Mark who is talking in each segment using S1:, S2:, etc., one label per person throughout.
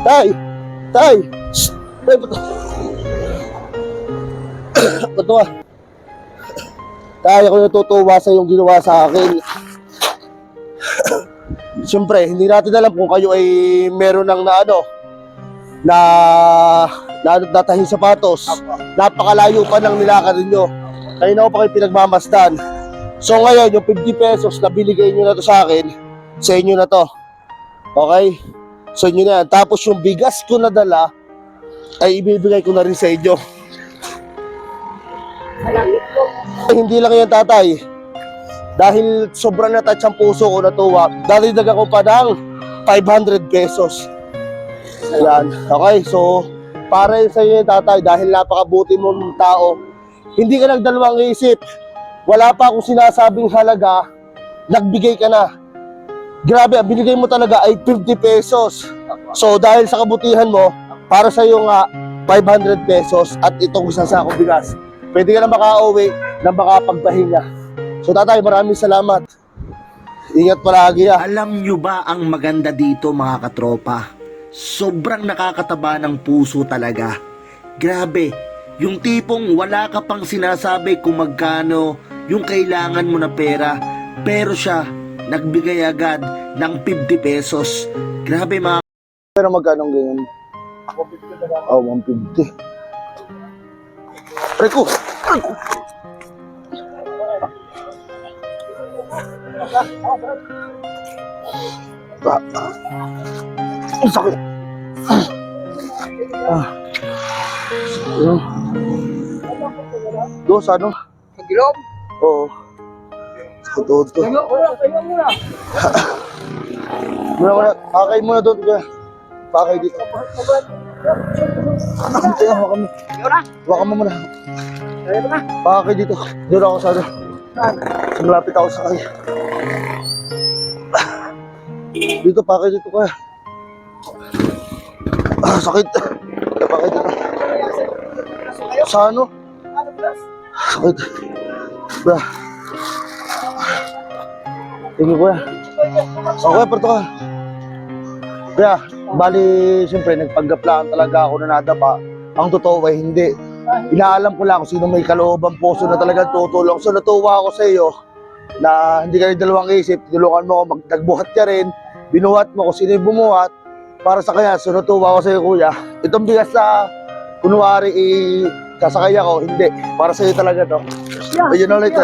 S1: Tay! Tay! Shh! Tay, ba't? ba't ba? Tay, ako natutuwa sa yung ginawa sa akin. Siyempre, hindi natin alam kung kayo ay meron ng na ano, na na datahin sapatos. Napakalayo pa ng nilakad ninyo. Kayo na ako pa kayo pinagmamasdan. So ngayon, yung 50 pesos na binigay nyo na to sa akin, sa inyo na to. Okay? So inyo na yan. Tapos yung bigas ko na dala, ay ibibigay ko na rin sa inyo. Ay, hindi lang yan tatay. Dahil sobrang natouch ang puso ko natuwa, dalidagan ko pa ng 500 pesos. Ayan. Okay, so para sa iyo tatay dahil napakabuti mong tao. Hindi ka nagdalawang isip. Wala pa akong sinasabing halaga, nagbigay ka na. Grabe, binigay mo talaga ay 50 pesos. So dahil sa kabutihan mo, para sa iyo nga 500 pesos at itong isang sako bigas. Pwede ka na makauwi na makapagpahinga. So tatay, maraming salamat. Ingat palagi ah.
S2: Alam nyo ba ang maganda dito mga katropa? Sobrang nakakataba ng puso talaga. Grabe, yung tipong wala ka pang sinasabi kung magkano yung kailangan mo na pera, pero siya nagbigay agad ng 50 pesos. Grabe mga
S1: Pero magkano ganyan? Oh, 150. Reko! Reko! Ah, ah. Ang sakit. Ah. Ano? Dos, ano?
S3: Gilom.
S1: Oo. Sakit tuhod ko.
S3: Tayo muna, tayo muna.
S1: Muna, muna. Pakay muna doon. Pakay dito. Mo kami.
S3: Tayo na.
S1: Baka mo muna.
S3: Tayo na.
S1: Pakay dito. Doon ako sa ano. Sa malapit ako sa kanya. Dito, pakay dito ka. Ah, sakit. Pakay dito. Sa ano? Sakit. Ba. Tingin ko yan. Okay, parto ka. Kaya, bali, siyempre, nagpanggaplaan talaga ako na nadapa. Ang totoo ay hindi. Inaalam ko lang kung sino may kaloobang puso na talagang tutulong. So natuwa ako sa iyo na hindi ka rin dalawang isip, tulungan mo ako, mag- nagbuhat ka rin, binuhat mo kung sino yung bumuhat, para sa kanya, so natuwa ako sa iyo kuya. Itong bigas na kunwari i sasakay ako, hindi. Para sa iyo talaga to. Ayun ulit.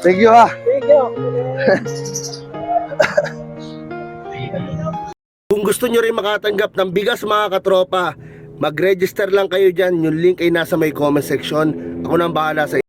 S1: Thank you ha.
S3: Thank you.
S2: gusto nyo rin makatanggap ng bigas mga katropa, mag-register lang kayo dyan. Yung link ay nasa may comment section. Ako nang bahala sa